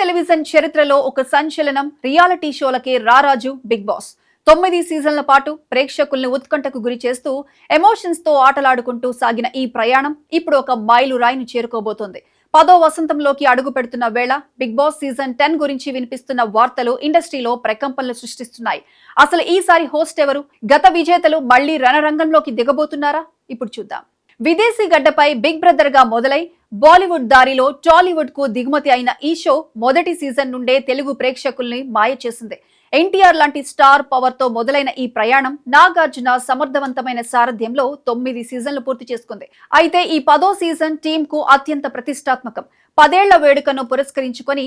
Television చరిత్రలో ఒక సంచలనం రియాలిటీ షోలకే రారాజు బిగ్ బాస్. తొమ్మిది సీజన్ల పాటు ప్రేక్షకుల్ని ఉత్కంఠకు గురి చేస్తూ ఎమోషన్స్తో ఆటలాడుకుంటూ సాగిన ఈ ప్రయాణం ఇప్పుడు ఒక మైలు రాయిని చేరుకోబోతోంది. పదో వసంతంలోకి అడుగు పెడుతున్న వేళ బిగ్ బాస్ సీజన్ టెన్ గురించి వినిపిస్తున్న వార్తలు ఇండస్ట్రీలో ప్రకంపనలు సృష్టిస్తున్నాయి. అసలు ఈసారి హోస్ట్ ఎవరు? గత విజేతలు మళ్ళీ రణరంగంలోకి దిగబోతున్నారా? ఇప్పుడు చూద్దాం. విదేశీ గడ్డపై బిగ్ బ్రదర్గా మొదలై బాలీవుడ్ దారిలో టాలీవుడ్కు దిగుమతి అయిన ఈ షో మొదటి సీజన్ నుండే తెలుగు ప్రేక్షకుల్ని మాయ చేసింది. ఎన్టీఆర్ లాంటి స్టార్ పవర్తో మొదలైన ఈ ప్రయాణం నాగార్జున సమర్థవంతమైన సారథ్యంలో తొమ్మిది సీజన్లు పూర్తి చేసుకుంది. అయితే ఈ పదో సీజన్ టీమ్కు అత్యంత ప్రతిష్టాత్మకం. పదేళ్ళ వేడుకను పురస్కరించుకొని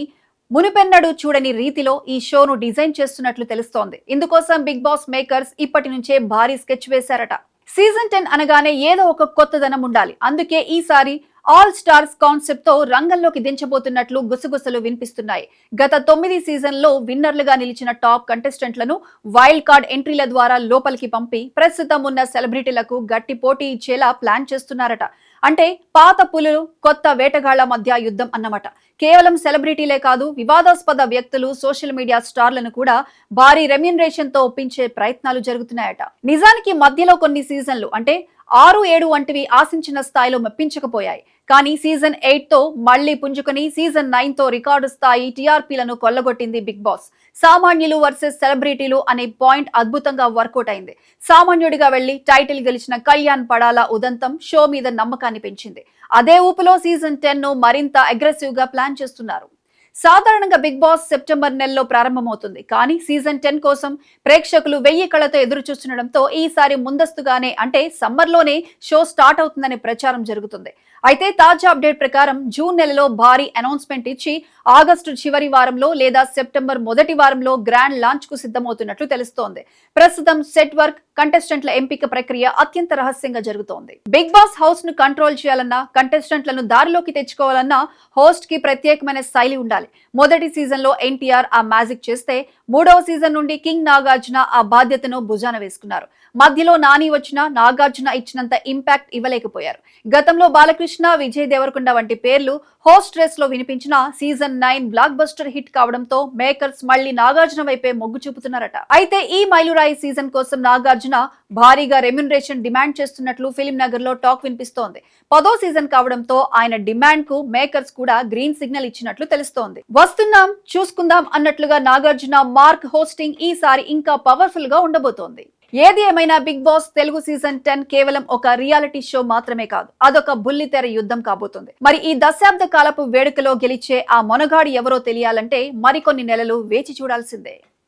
మునుపెన్నడు చూడని రీతిలో ఈ షోను డిజైన్ చేస్తున్నట్లు తెలుస్తోంది. ఇందుకోసం బిగ్ బాస్ మేకర్స్ ఇప్పటి నుంచే భారీ స్కెచ్ వేశారట. సీజన్ టెన్ అనగానే ఏదో ఒక కొత్తదనం ఉండాలి. అందుకే ఈసారి ఆల్ స్టార్స్ కాన్సెప్ట్తో రంగంలోకి దించబోతున్నట్లు గుసగుసలు వినిపిస్తున్నాయి. గత తొమ్మిది సీజన్లో విన్నర్లుగా నిలిచిన టాప్ కంటెస్టెంట్లను వైల్డ్ కార్డ్ ఎంట్రీల ద్వారా లోపలికి పంపి ప్రస్తుతం ఉన్న సెలబ్రిటీలకు గట్టి పోటీ ఇచ్చేలా ప్లాన్ చేస్తున్నారట. అంటే పాత పులులు కొత్త వేటగాళ్ళ మధ్య యుద్ధం అన్నమాట. కేవలం సెలబ్రిటీలే కాదు వివాదాస్పద వ్యక్తులు సోషల్ మీడియా స్టార్లను కూడా భారీ రెమ్యునరేషన్తో ఒప్పించే ప్రయత్నాలు జరుగుతున్నాయట. నిజానికి మధ్యలో కొన్ని సీజన్లు అంటే ఆరు ఏడు వంటివి ఆశించిన స్థాయిలో మెప్పించకపోయాయి. కానీ సీజన్ ఎయిట్తో మళ్ళీ పుంజుకుని సీజన్ నైన్తో రికార్డు స్థాయి టీఆర్పీలను కొల్లగొట్టింది బిగ్ బాస్. సామాన్యులు వర్సెస్ సెలబ్రిటీలు అనే పాయింట్ అద్భుతంగా వర్కౌట్ అయింది. సామాన్యుడిగా వెళ్ళి టైటిల్ గెలిచిన కళ్యాణ్ పడాల ఉదంతం షో మీద నమ్మకాన్ని పెంచింది. అదే ఊపులో సీజన్ టెన్ను మరింత అగ్రెసివ్గా ప్లాన్ చేస్తున్నారు. సాధారణంగా బిగ్ బాస్ సెప్టెంబర్ నెలలో ప్రారంభమవుతుంది. కానీ సీజన్ టెన్ కోసం ప్రేక్షకులు వెయ్యి కళతో ఎదురు చూస్తుండడంతో ఈసారి ముందస్తుగానే అంటే సమ్మర్లోనే షో స్టార్ట్ అవుతుందనే ప్రచారం జరుగుతుంది. అయితే తాజా అప్డేట్ ప్రకారం జూన్ నెలలో భారీ అనౌన్స్మెంట్ ఇచ్చి ఆగస్టు చివరి వారంలో లేదా సెప్టెంబర్ మొదటి వారంలో గ్రాండ్ లాంచ్కు సిద్ధమవుతున్నట్లు తెలుస్తోంది. ప్రస్తుతం సెట్ వర్క్ కంటెస్టెంట్ల ఎంపిక ప్రక్రియ అత్యంత రహస్యంగా జరుగుతోంది. బిగ్ బాస్ హౌస్ను కంట్రోల్ చేయాలన్నా కంటెస్టెంట్లను దారిలోకి తెచ్చుకోవాలన్నా హోస్ట్కి ప్రత్యేకమైన శైలి ఉండాలి. మొదటి సీజన్లో ఎన్టీఆర్ ఆ మ్యాజిక్ చేస్తే మూడవ సీజన్ నుండి కింగ్ నాగార్జున ఆ బాధ్యతను భుజాన వేసుకున్నారు. మధ్యలో నాని వచ్చిన నాగార్జున ఇచ్చినంత ఇంపాక్ట్ ఇవ్వలేకపోయారు. గతంలో బాలకృష్ణ విజయ్ దేవరకొండ వంటి పేర్లు హోస్ట్ రేస్లో వినిపించిన season nine blockbuster hit కావడంతో మేకర్స్ మళ్ళీ నాగార్జున వైపే మొగ్గు చూపుతున్నారట. అయితే ఈ మైలురాయి సీజన్ కోసం నాగార్జున భారీగా రెమ్యునరేషన్ డిమాండ్ చేస్తున్నట్లు ఫిలిం నగర్లో టాక్ వినిపిస్తోంది. పదో సీజన్ కావడంతో ఆయన డిమాండ్కు మేకర్స్ కూడా గ్రీన్ సిగ్నల్ ఇచ్చినట్లు తెలుస్తోంది. వస్తున్నాం చూసుకుందాం అన్నట్లుగా నాగార్జున మార్క్ హోస్టింగ్ ఈసారి ఇంకా పవర్ఫుల్గా ఉండబోతోంది. ఏది ఏమైనా big boss Telugu season ten కేవలం ఒక రియాలిటీ షో మాత్రమే కాదు అదొక బుల్లితెర యుద్ధం కాబోతుంది. మరి ఈ దశాబ్ద కాలపు వేడుకలో గెలిచే ఆ మొనగాడు ఎవరో తెలియాలంటే మరికొన్ని నెలలు వేచి చూడాల్సిందే.